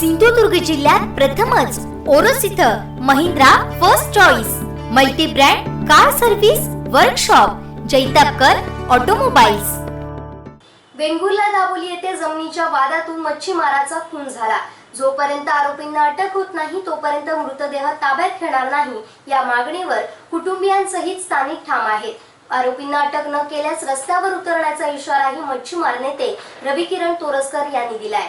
सिंधुदुर्ग जिल्ह्यात प्रथमच ओरोस इथं Mahindra first choice multi brand car service workshop Jaitapkar automobiles Vengurla Daboli येथे जमिनीच्या वादातून मच्छीमाराचा खून झाला. जोपर्यंत आरोपींना अटक होत नाही तोपर्यंत मृतदेह ताब्यात घेणार नाही. या मागणीवर कुटुंबियांसहित स्थानिक ठाम आहेत. आरोपींना अटक न केल्यास रस्त्यावर उतरण्याचा इशाराही मच्छीमार नेते रवी किरण तोरसकर यांनी दिलाय.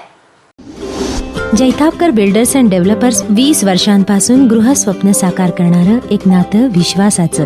जैतापकर बिल्डर्स अँड डेव्हलपर्स वीस वर्षांपासून गृहस्वप्न साकार करणारं एक नातं विश्वासाचं.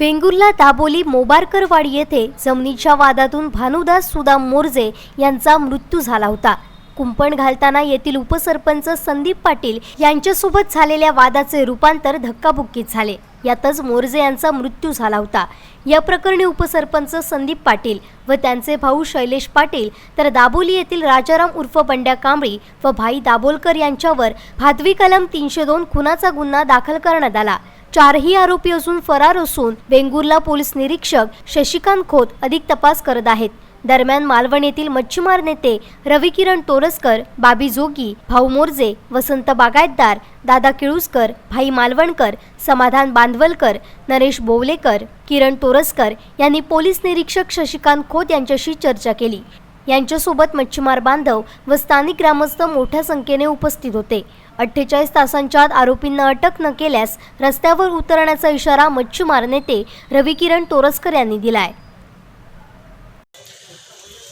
वेंगुर्ला दाबोली मोबारकरवाडी येथे जमिनीच्या वादातून भानुदास सुदाम मोर्जे यांचा मृत्यू झाला होता. कुंपण घालताना येथील उपसरपंच संदीप पाटील यांच्यासोबत झालेल्या वादाचे रूपांतर धक्काबुक्कीत झाले. यातच मोर्जे यांचा मृत्यू झाला होता. या प्रकरणी उपसरपंच संदीप पाटील व त्यांचे भाऊ शैलेश पाटील तर दाबोली येथील राजाराम उर्फ बंड्या कांबळी व भाई दाभोलकर यांच्यावर भादवी कलम तीनशे दोन खुनाचा गुन्हा दाखल करण्यात आला. चारही आरोपी असून फरार असून वेंगुर्ला पोलीस निरीक्षक शशिकांत खोत अधिक तपास करत आहेत. दरम्यान मालवण येथील मच्छीमार नेते रविकिरण तोरसकर बाबी जोगी भाऊ मोरजे वसंत बागायतदार दादा किळुसकर भाई मालवणकर समाधान बांधवलकर नरेश बोवलेकर किरण तोरसकर यांनी पोलीस निरीक्षक शशिकांत खोत यांच्याशी चर्चा केली. यांच्यासोबत मच्छीमार बांधव व स्थानिक ग्रामस्थ मोठ्या संख्येने उपस्थित होते. अठ्ठेचाळीस तासांच्या आत आरोपींना अटक न केल्यास रस्त्यावर उतरण्याचा इशारा मच्छीमार नेते रविकिरण तोरसकर यांनी दिलाय.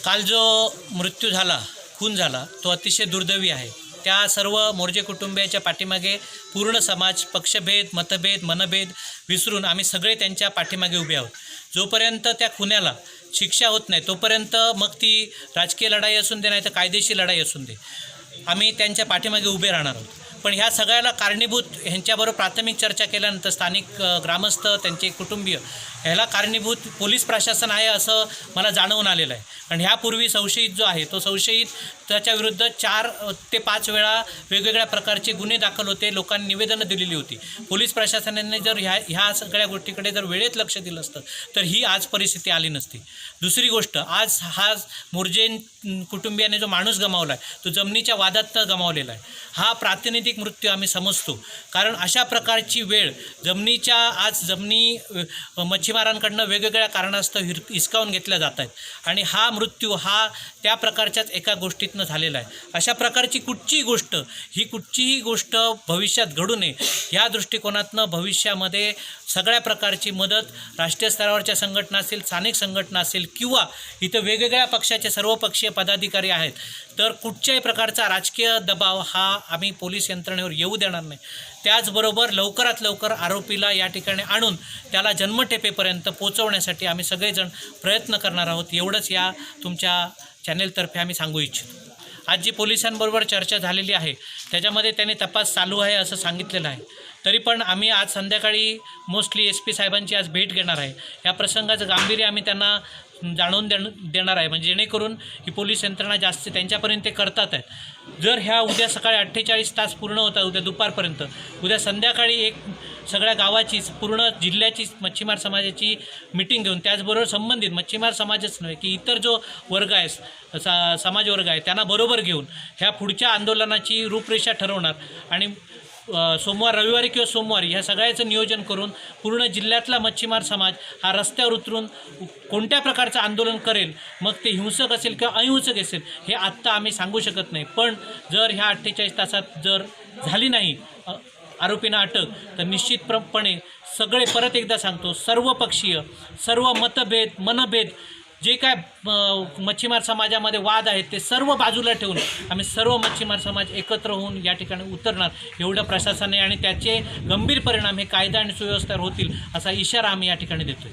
काल जो मृत्यू झाला खून झाला तो अतिशय दुर्दैवी आहे. त्या सर्व मोर्जे कुटुंबियाच्या पाठीमागे पूर्ण समाज पक्षभेद मतभेद मनभेद विसरून आम्ही सगळे त्यांच्या पाठीमागे उभे आहोत. जोपर्यंत त्या खुन्याला शिक्षा होत नाही तोपर्यंत मग ती राजकीय लढाई असून दे नाही तर कायदेशीर लढाई असून दे आम्ही त्यांच्या पाठीमागे उभे राहणार आहोत. पण ह्या सगळ्याला कारणीभूत ह्यांच्याबरोबर प्राथमिक चर्चा केल्यानंतर स्थानिक ग्रामस्थ त्यांचे कुटुंबीय ह्याला कारणीभूत पोलीस प्रशासन आहे असं मला जाणवून आलेलं आहे. कारण ह्यापूर्वी संशयित जो आहे तो संशयित त्याच्याविरुद्ध चार ते पाच वेळा वेगवेगळ्या प्रकारचे गुन्हे दाखल होते लोकांनी निवेदनं दिलेली होती. पोलीस प्रशासनाने जर ह्या ह्या सगळ्या गोष्टीकडे जर वेळेत लक्ष दिलं असतं तर ही आज परिस्थिती आली नसती. दुसरी गोष्ट आज हा मोर्जेन कुटुंबियाने जो माणूस गमावला आहे तो जमिनीच्या वादात गमावलेला आहे. हा प्रातिनिधिक मृत्यू आम्ही समजतो. कारण अशा प्रकारची वेळ जमिनीच्या आज जमिनी मच्छीमारांकडनं वेगवेगळ्या कारणास्तव हिर हिसकावून घेतल्या जात आहेत. आणि हा मृत्यू हा त्या प्रकारच्याच एका गोष्टीतनं झालेला आहे. अशा प्रकारची कुठचीही गोष्ट ही कुठचीही गोष्ट भविष्यात घडू नये. या दृष्टिकोनातनं भविष्यामध्ये सगळ्या प्रकारची मदत राष्ट्रीय स्तरावरच्या संघटना असेल स्थानिक संघटना असेल किंवा इथं वेगवेगळ्या पक्षाचे सर्वपक्षीय पदाधिकारी आहेत तर कुठच्याही प्रकारचा राजकीय दबाव हा आम्ही पोलीस यंत्रणेवर येऊ देणार नाही. त्याचबरोबर लवकरात लवकर आरोपीला या ठिकाणी आणून त्याला जन्मटेपेपर्यंत पोचवण्यासाठी आम्ही सगळेजण प्रयत्न करणार आहोत. एवढंच या तुमच्या चॅनेलतर्फे आम्ही सांगू इच्छितो. आज जी पोलिसांबरोबर चर्चा झालेली आहे त्याच्यामध्ये त्यांनी तपास चालू आहे असं सांगितलेलं आहे. तरी पण आम्ही आज संध्याकाळी मोस्टली एस पी साहेबांची आज भेट घेणार आहे. या प्रसंगाचं गांभीर्य आम्ही त्यांना जाणून देण देणार आहे. म्हणजे जेणेकरून ही पोलीस यंत्रणा जास्त त्यांच्यापर्यंत ते करतात आहेत. जर ह्या उद्या सकाळी अठ्ठेचाळीस तास पूर्ण होतात उद्या दुपारपर्यंत. उद्या संध्याकाळी एक सगळ्या गावाचीच पूर्ण जिल्ह्याची मच्छीमार समाजाची मिटिंग घेऊन त्याचबरोबर संबंधित मच्छीमार समाजच नव्हे की इतर जो वर्ग आहे सा समाज वर्ग आहे त्यांना बरोबर घेऊन ह्या पुढच्या आंदोलनाची रूपरेषा ठरवणार. आणि सोमवार रविवारी किंवा सोमवारी ह्या सगळ्याचं नियोजन करून पूर्ण जिल्ह्यातला मच्छीमार समाज हा रस्त्यावर उतरून कोणत्या प्रकारचं आंदोलन करेल मग ते हिंसक असेल किंवा अहिंसक असेल हे आत्ता आम्ही सांगू शकत नाही. पण जर ह्या अठ्ठेचाळीस तासात जर झाली नाही आरोपींना अटक तर निश्चितपणे सगळे परत एकदा सांगतो सर्व पक्षीय सर्व मतभेद मनभेद जे काय मच्छीमार समाजामध्ये वाद आहेत ते सर्व बाजूला ठेवून आम्ही सर्व मच्छीमार समाज एकत्र होऊन या ठिकाणी उतरणार. एवढं प्रशासनाने आणि त्याचे गंभीर परिणाम हे कायदा आणि सुव्यवस्थेवर होतील असा इशारा आम्ही या ठिकाणी देतोय.